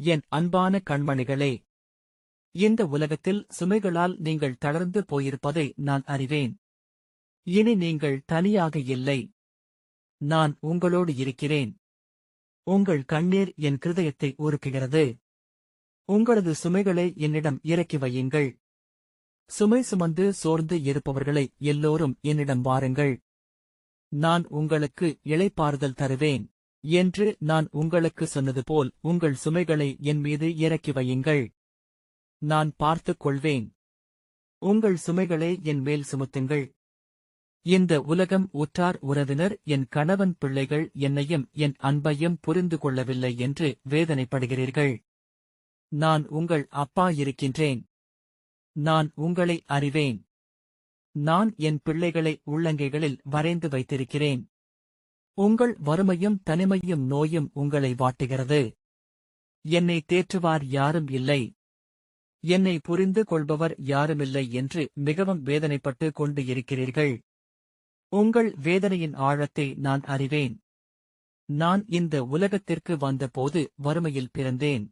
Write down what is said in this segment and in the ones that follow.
என் அன்பான கண்மணிகளே இந்த உலகத்தில் சுமைகளால் நீங்கள் தளர்ந்து போயிருப்பதை நான் அறிவேன். இனி நீங்கள் தனியாக இல்லை. நான் உங்களோடு இருக்கிறேன். உங்கள் கண்ணீர் என் கிருதயத்தை உருக்குகிறது. உங்களது சுமைகளை என்னிடம் இறக்கி வையுங்கள். சுமை சுமந்து சோர்ந்து இருப்பவர்களை எல்லோரும் என்னிடம் வாருங்கள். நான் உங்களுக்கு இளைப்பாறுதல் தருவேன். என்று நான் உங்களுக்கு சொன்னது போல் உங்கள் சுமைகளை என் மீது இறக்கி வையுங்கள். நான் பார்த்துக் கொள்வேன். உங்கள் சுமைகளை என் மேல் சுமத்துங்கள். இந்த உலகம் உற்றார் உறவினர் என் கணவன் பிள்ளைகள் என்னையும் என் அன்பையும் புரிந்து கொள்ளவில்லை என்று வேதனைப்படுகிறீர்கள். நான் உங்கள் அப்பா இருக்கின்றேன். நான் உங்களை அறிவேன். நான் என் பிள்ளைகளை உள்ளங்கைகளில் வரைந்து வைத்திருக்கிறேன். உங்கள் வறுமையும் தனிமையும் நோயும் உங்களை வாட்டுகிறது. என்னை தேற்றுவார் யாரும் இல்லை. என்னை புரிந்து கொள்பவர் யாருமில்லை என்று மிகவும் வேதனைப்பட்டு கொண்டு இருக்கிறீர்கள். உங்கள் வேதனையின் ஆழத்தை நான் அறிவேன். நான் இந்த உலகத்திற்கு வந்தபோது வறுமையில் பிறந்தேன்.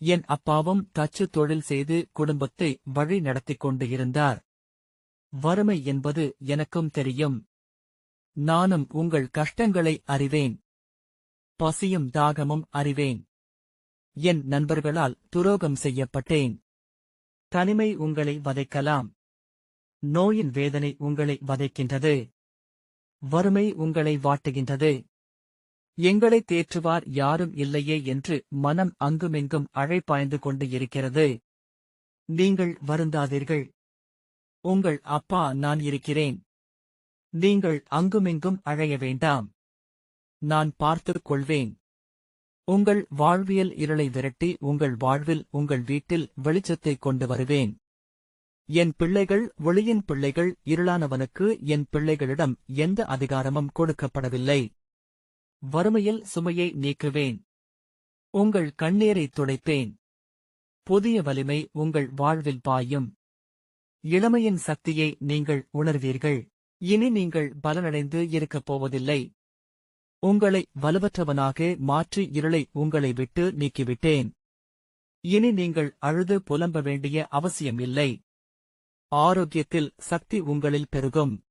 என் அப்பாவும் தச்சு தொழில் செய்து குடும்பத்தை வழி நடத்திக் கொண்டு இருந்தார். வறுமை என்பது எனக்கும் தெரியும். நானும் உங்கள் கஷ்டங்களை அறிவேன். பசியும் தாகமும் அறிவேன். என் நண்பர்களால் துரோகம் செய்யப்பட்டேன். தனிமை உங்களை வதைக்கலாம். நோயின் வேதனை உங்களை வதைக்கின்றது. வறுமை உங்களை வாட்டுகின்றது. எங்களை தேற்றுவார் யாரும் இல்லையே என்று மனம் அங்குமெங்கும் அழைப்பாய்ந்து கொண்டு இருக்கிறது. நீங்கள் வருந்தாதீர்கள். உங்கள் அப்பா நான் இருக்கிறேன். நீங்கள் அங்குமிங்கும் அழைய வேண்டாம். நான் பார்த்துக் கொள்வேன். உங்கள் வாழ்வியல் இருளை விரட்டி உங்கள் வாழ்வில் உங்கள் வீட்டில் வெளிச்சத்தை கொண்டு வருவேன். என் பிள்ளைகள் ஒளியின் பிள்ளைகள் இருளானவனுக்கு என் பிள்ளைகளிடம் எந்த அதிகாரமும் கொடுக்கப்படவில்லை. வறுமையில் சுமையை நீக்குவேன். உங்கள் கண்ணீரை துடைப்பேன். புதிய வலிமை உங்கள் வாழ்வில் பாயும். இளமையின் சக்தியை நீங்கள் உணர்வீர்கள். இனி நீங்கள் பலனடைந்து இருக்கப் போவதில்லை. உங்களை வலுவற்றவனாக மாற்றி இருளை உங்களை விட்டு நீக்கிவிட்டேன். இனி நீங்கள் அழுது புலம்ப வேண்டிய அவசியம் இல்லை. ஆரோக்கியத்தில் சக்தி உங்களில் பெருகும்.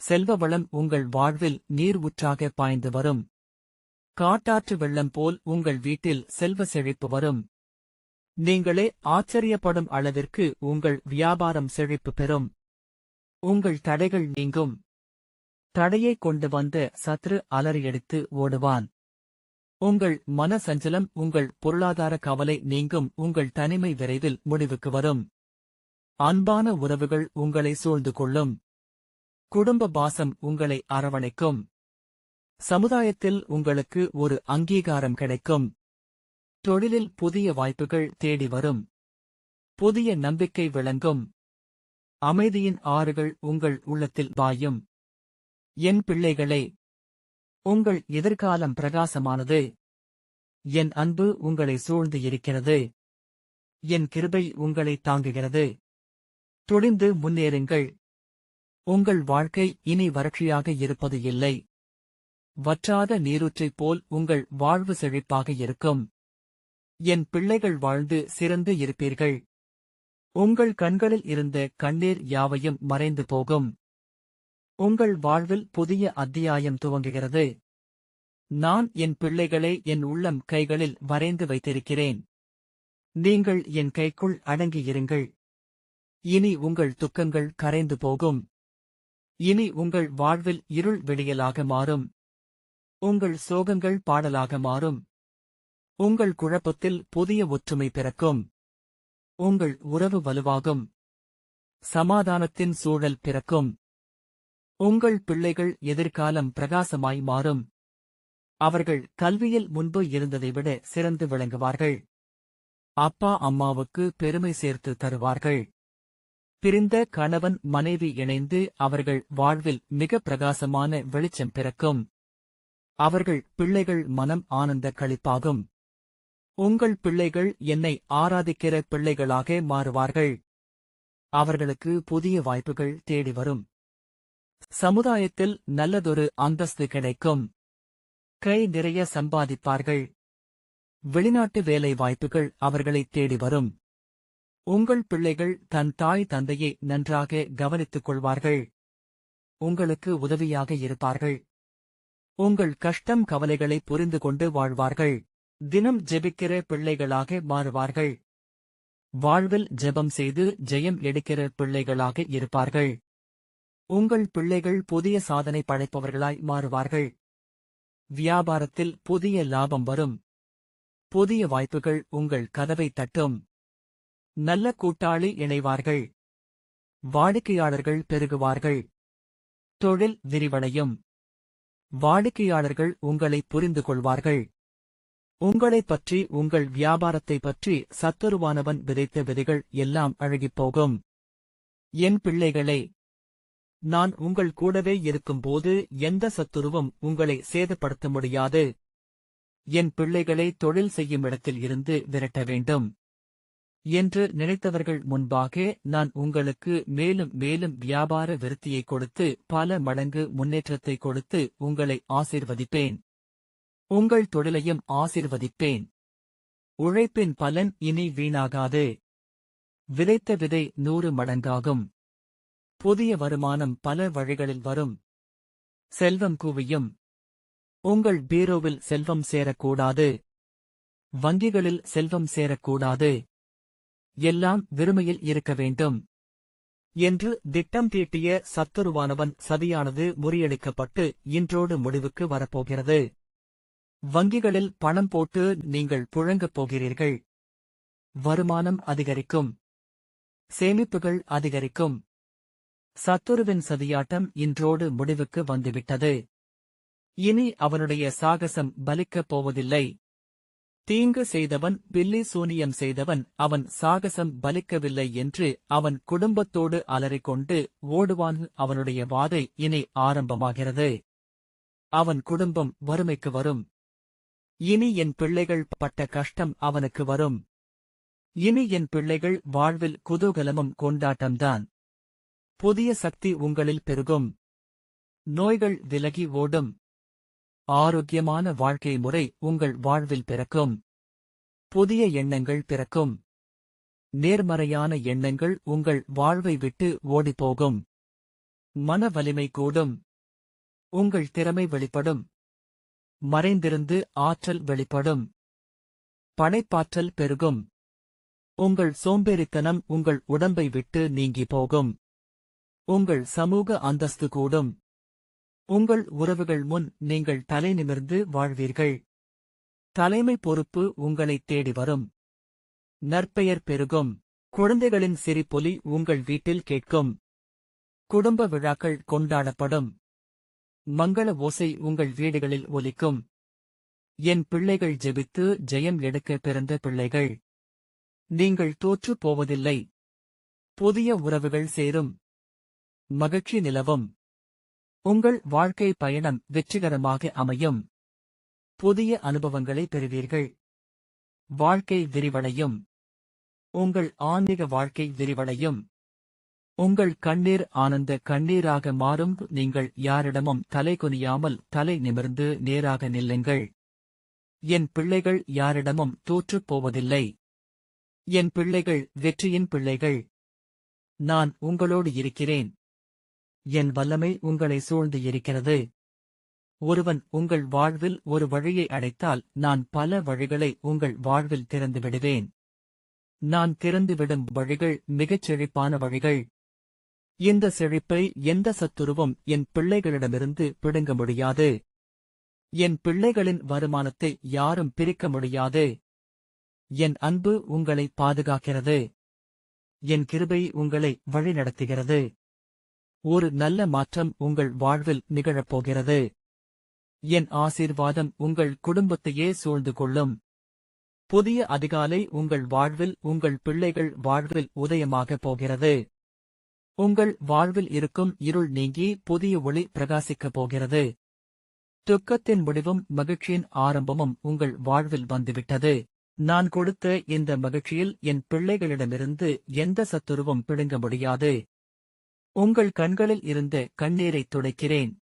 செல்வ வளம் உங்கள் வாழ்வில் நீர் ஊற்றாக பாய்ந்து வரும். காட்டாற்று வெள்ளம் போல் உங்கள் வீட்டில் செல்வ செழிப்பு வரும். நீங்களே ஆச்சரியப்படும் அளவிற்கு உங்கள் வியாபாரம் செழிப்பு பெறும். உங்கள் தடைகள் நீங்கும். தடையை கொண்டு வந்த சத்ரு அலறியடித்து ஓடுவான். உங்கள் மன சஞ்சலம் உங்கள் பொருளாதார கவலை நீங்கும். உங்கள் தனிமை விரைவில் முடிவுக்கு வரும். அன்பான உறவுகள் உங்களை சூழ்ந்து கொள்ளும். குடும்ப பாசம் உங்களை அரவணைக்கும். சமுதாயத்தில் உங்களுக்கு ஒரு அங்கீகாரம் கிடைக்கும். தொழிலில் புதிய வாய்ப்புகள் தேடி வரும். புதிய நம்பிக்கை விளங்கும். அமைதியின் ஆறுகள் உங்கள் உள்ளத்தில் பாயும். என் பிள்ளைகளே உங்கள் எதிர்காலம் பிரகாசமானது. என் அன்பு உங்களை சூழ்ந்து இருக்கிறது. என் கிருபை உங்களை தாங்குகிறது. துணிந்து முன்னேறுங்கள். உங்கள் வாழ்க்கை இனி வறட்சியாக இருப்பது இல்லை. வற்றாத நீரூற்றைப் போல் உங்கள் வாழ்வு செழிப்பாக இருக்கும். என் பிள்ளைகள் வாழ்ந்து சிறந்து இருப்பீர்கள். உங்கள் கண்களில் இருந்த கண்ணீர் யாவையும் மறைந்து போகும். உங்கள் வாழ்வில் புதிய அத்தியாயம் துவங்குகிறது. நான் என் பிள்ளைகளை என் உள்ளம் கைகளில் வரைந்து வைத்திருக்கிறேன். நீங்கள் என் கைக்குள் அடங்கியிருங்கள். இனி உங்கள் துக்கங்கள் கரைந்து போகும். இனி உங்கள் வாழ்வில் இருள் வெளியலாக மாறும். உங்கள் சோகங்கள் பாடலாக மாறும். உங்கள் குழப்பத்தில் புதிய ஒற்றுமை பிறக்கும். உங்கள் உறவு வலுவாகும். சமாதானத்தின் சூழல் பிறக்கும். உங்கள் பிள்ளைகள் எதிர்காலம் பிரகாசமாய் மாறும். அவர்கள் கல்வியில் முன்பு இருந்ததை விட சிறந்து விளங்குவார்கள். அப்பா அம்மாவுக்கு பெருமை சேர்த்து தருவார்கள். பிரிந்த கணவன் மனைவி இணைந்து அவர்கள் வாழ்வில் மிக பிரகாசமான வெளிச்சம் பிறக்கும். அவர்கள் பிள்ளைகள் மனம் ஆனந்த களிப்பாகும். உங்கள் பிள்ளைகள் என்னை ஆராதிக்கிற பிள்ளைகளாக மாறுவார்கள். அவர்களுக்கு புதிய வாய்ப்புகள் தேடி வரும். சமுதாயத்தில் நல்லதொரு அந்தஸ்து கிடைக்கும். கை நிறைய சம்பாதிப்பார்கள். வெளிநாட்டு வேலை வாய்ப்புகள் அவர்களை தேடி வரும். உங்கள் பிள்ளைகள் தன் தாய் தந்தையை நன்றாக கவனித்துக் கொள்வார்கள். உங்களுக்கு உதவியாக இருப்பார்கள். உங்கள் கஷ்டம் கவலைகளை புரிந்து கொண்டு வாழ்வார்கள். தினம் ஜெபிக்கிற பிள்ளைகளாக மாறுவார்கள். வாழ்வில் ஜெபம் செய்து ஜெயம் எடுக்கிற பிள்ளைகளாக இருப்பார்கள். உங்கள் பிள்ளைகள் புதிய சாதனை படைப்பவர்களாய் மாறுவார்கள். வியாபாரத்தில் புதிய லாபம் வரும். புதிய வாய்ப்புகள் உங்கள் கதவை தட்டும். நல்ல கூட்டாளி இணைவார்கள். வாடிக்கையாளர்கள் பெருகுவார்கள். தொழில் விரிவடையும். வாடிக்கையாளர்கள் உங்களை புரிந்து கொள்வார்கள். உங்களைப் பற்றி உங்கள் வியாபாரத்தை பற்றி சத்துருவானவன் விதைத்த விதைகள் எல்லாம் அழகிப் போகும். என் பிள்ளைகளே நான் உங்கள் கூடவே இருக்கும்போது எந்த சத்துருவும் உங்களை சேதப்படுத்த முடியாது. என் பிள்ளைகளை தொழில் செய்யும் இடத்தில் இருந்து விரட்ட வேண்டும். என்று நினைத்தவர்கள் முன்பாக நான் உங்களுக்கு மேலும் மேலும் வியாபார விருத்தியை கொடுத்து பல மடங்கு முன்னேற்றத்தை கொடுத்து உங்களை ஆசீர்வதிப்பேன். உங்கள் தொழிலையும் ஆசீர்வதிப்பேன். உழைப்பின் பலன் இனி வீணாகாது. விதைத்த விதை நூறு மடங்காகும். புதிய வருமானம் பல வழிகளில் வரும். செல்வம் குவியும். உங்கள் பீரோவில் செல்வம் சேரக்கூடாது. வங்கிகளில் செல்வம் சேரக்கூடாது. எல்லாம் வெறுமையில் இருக்க வேண்டும். என்று திட்டம் தீட்டிய சத்துருவானவன் சதியானது முறியடிக்கப்பட்டு இன்றோடு முடிவுக்கு வரப்போகிறது. வங்கிகளில் பணம் போட்டு நீங்கள் புழங்கப் போகிறீர்கள். வருமானம் அதிகரிக்கும். சேமிப்புகள் அதிகரிக்கும். சத்துருவின் சதியாட்டம் இன்றோடு முடிவுக்கு வந்துவிட்டது. இனி அவனுடைய சாகசம் பலிக்கப் போவதில்லை. தீங்கு செய்தவன் பில்லி சூனியம் செய்தவன் அவன் சாகசம் பலிக்கவில்லை என்று அவன் குடும்பத்தோடு அலறிக்கொண்டு ஓடுவான். அவனுடைய வாதை இனி ஆரம்பமாகிறது. அவன் குடும்பம் வறுமைக்கு வரும். இனி என் பிள்ளைகள் பட்ட கஷ்டம் அவனுக்கு வரும். இனி என் பிள்ளைகள் வாழ்வில் குதூகலமும் கொண்டாட்டம்தான். புதிய சக்தி உங்களில் பெருகும். நோய்கள் விலகி ஓடும். ஆரோக்கியமான வாழ்க்கை முறை உங்கள் வாழ்வில் பிறக்கும். புதிய எண்ணங்கள் பிறக்கும். நேர்மறையான எண்ணங்கள் உங்கள் வாழ்வை விட்டு ஓடிப்போகும். மன வலிமை கூடும். உங்கள் திறமை வெளிப்படும். மறைந்திருந்து ஆற்றல் வெளிப்படும். படைப்பாற்றல் பெருகும். உங்கள் சோம்பேறித்தனம் உங்கள் உடம்பை விட்டு நீங்கி போகும். உங்கள் சமூக அந்தஸ்து கூடும். உங்கள் உறவுகள் முன் நீங்கள் தலை நிமிர்ந்து வாழ்வீர்கள். தலைமை பொறுப்பு உங்களைத் தேடி வரும். நற்பெயர் பெருகும். குழந்தைகளின் சிரிப்பொலி உங்கள் வீட்டில் கேட்கும். குடும்ப விழாக்கள் கொண்டாடப்படும். மங்கள ஓசை உங்கள் வீடுகளில் ஒலிக்கும். என் பிள்ளைகள் ஜெபித்து ஜெயம் எடுக்க பிறந்த பிள்ளைகள். நீங்கள் தோற்று போவதில்லை. புதிய உறவுகள் சேரும். மகிழ்ச்சி நிலவும். உங்கள் வாழ்க்கை பயணம் வெற்றிகரமாக அமையும். புதிய அனுபவங்களை பெறுவீர்கள். வாழ்க்கை விரிவடையும். உங்கள் ஆன்மீக வாழ்க்கை விரிவடையும். உங்கள் கண்ணீர் ஆனந்த கண்ணீராக மாறும். நீங்கள் யாரிடமும் தலை குனியாமல் தலை நிமிர்ந்து நேராக நில்லுங்கள். என் பிள்ளைகள் யாரிடமும் தோற்றுப் போவதில்லை. என் பிள்ளைகள் வெற்றியின் பிள்ளைகள். நான் உங்களோடு இருக்கிறேன். என் வல்லமை உங்களை சூழ்ந்து இருக்கிறது. ஒருவன் உங்கள் வாழ்வில் ஒரு வழியை அடைத்தால் நான் பல வழிகளை உங்கள் வாழ்வில் திறந்து விடுவேன். நான் திறந்துவிடும் வழிகள் மிகச் செழிப்பான வழிகள். இந்த செழிப்பை எந்த சத்துருவும் என் பிள்ளைகளிடமிருந்து பிடுங்க முடியாது. என் பிள்ளைகளின் வருமானத்தை யாரும் பிரிக்க முடியாது. என் அன்பு உங்களை பாதுகாக்கிறது. என் கிருபை உங்களை வழிநடத்துகிறது. ஒரு நல்ல மாற்றம் உங்கள் வாழ்வில் நிகழப்போகிறது. என் ஆசீர்வாதம் உங்கள் குடும்பத்தையே சூழ்ந்து கொள்ளும். புதிய அதிகாலை உங்கள் வாழ்வில் உங்கள் பிள்ளைகள் வாழ்வில் உதயமாகப் போகிறது. உங்கள் வாழ்வில் இருக்கும் இருள் நீங்கி புதிய ஒளி பிரகாசிக்கப் போகிறது. துக்கத்தின் முடிவும் மகிழ்ச்சியின் ஆரம்பமும் உங்கள் வாழ்வில் வந்துவிட்டது. நான் கொடுத்த இந்த மகிழ்ச்சியில் என் பிள்ளைகளிடமிருந்து எந்த சத்துருவும் பிடுங்க முடியாது. உங்கள் கண்களில் இருந்த கண்ணீரைத் துடைக்கிறேன்.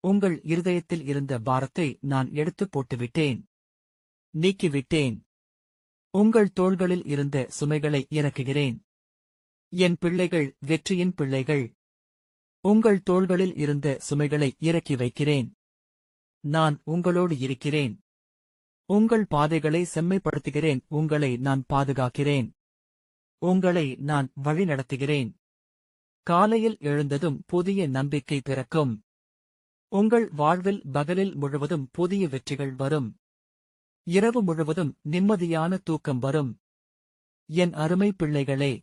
உங்கள் இருதயத்தில் இருந்த பாரத்தை நான் எடுத்துப் போட்டுவிட்டேன். நீக்கிவிட்டேன். உங்கள் தோள்களில் இருந்த சுமைகளை இறக்குகிறேன். என் பிள்ளைகள் வெற்றியின் பிள்ளைகள். உங்கள் தோள்களில் இருந்த சுமைகளை இறக்கி வைக்கிறேன். நான் உங்களோடு இருக்கிறேன். உங்கள் பாதைகளை செம்மைப்படுத்துகிறேன். உங்களை நான் பாதுகாக்கிறேன். உங்களை நான் வழிநடத்துகிறேன். காலையில் எழுந்ததும் புதிய நம்பிக்கை பிறக்கும். உங்கள் வாழ்வில் பகலில் முழுவதும் புதிய வெற்றிகள் வரும். இரவு முழுவதும் நிம்மதியான தூக்கம் வரும். என் அருமை பிள்ளைகளே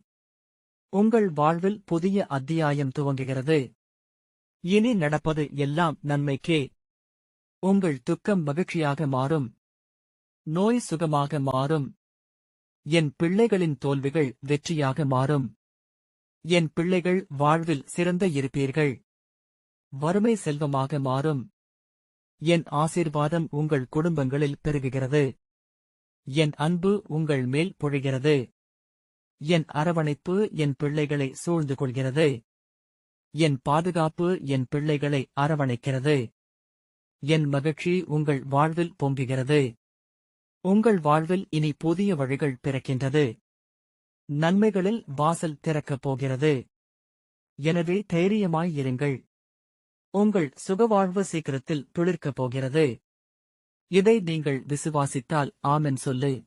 உங்கள் வாழ்வில் புதிய அத்தியாயம் துவங்குகிறது. இனி நடப்பது எல்லாம் நன்மைக்கே. உங்கள் துக்கம் மகிழ்ச்சியாக மாறும். நோய் சுகமாக மாறும். என் பிள்ளைகளின் தோல்விகள் வெற்றியாக மாறும். என் பிள்ளைகள் வாழ்வில் சிறந்த இருப்பீர்கள். வறுமை செல்வமாக மாறும். என் ஆசீர்வாதம் உங்கள் குடும்பங்களில் பெருகுகிறது. என் அன்பு உங்கள் மேல் பொழிகிறது. என் அரவணைப்பு என் பிள்ளைகளை சூழ்ந்து கொள்கிறது என் பாதுகாப்பு என் பிள்ளைகளை அரவணைக்கிறது. என் மகிழ்ச்சி உங்கள் வாழ்வில் பொங்குகிறது. உங்கள் வாழ்வில் இனி புதிய வழிகள் பிறக்கின்றது. நன்மைகளில் வாசல் திறக்கப் போகிறது. எனவே தைரியமாயிருங்கள் உங்கள் சுகவாழ்வு சீக்கிரத்தில் துளிர்க்கப் போகிறது. இதை நீங்கள் விசுவாசித்தால் ஆமென் சொல்லு.